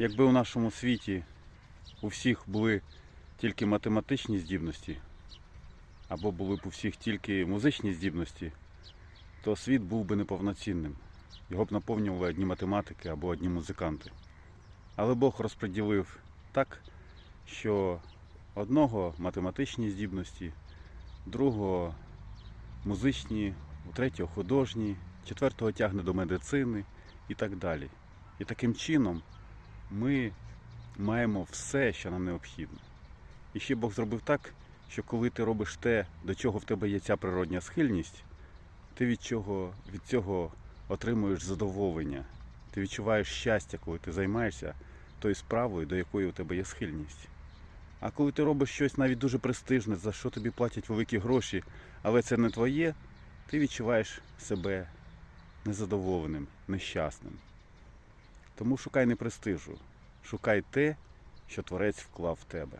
Якби у нашому світі у всіх були тільки математичні здібності, або були б у всіх тільки музичні здібності, то світ був би неповноцінним. Його б наповнювали одні математики або одні музиканти. Але Бог розподілив так, що одного математичні здібності, другого музичні, у третього художні, четвертого тягне до медицини і так далі. І таким чином ми маємо все, що нам необхідно. І ще Бог зробив так, що коли ти робиш те, до чого в тебе є ця природня схильність, ти від цього, від цього отримуєш задоволення. Ти відчуваєш щастя, коли ти займаєшся тою справою, до якої у тебе є схильність. А коли ти робиш щось навіть дуже престижне, за що тобі платять великі гроші, але це не твоє, ти відчуваєш себе незадоволеним, нещасним. Тому шукай не престижу, шукай те, що творець вклав в тебе.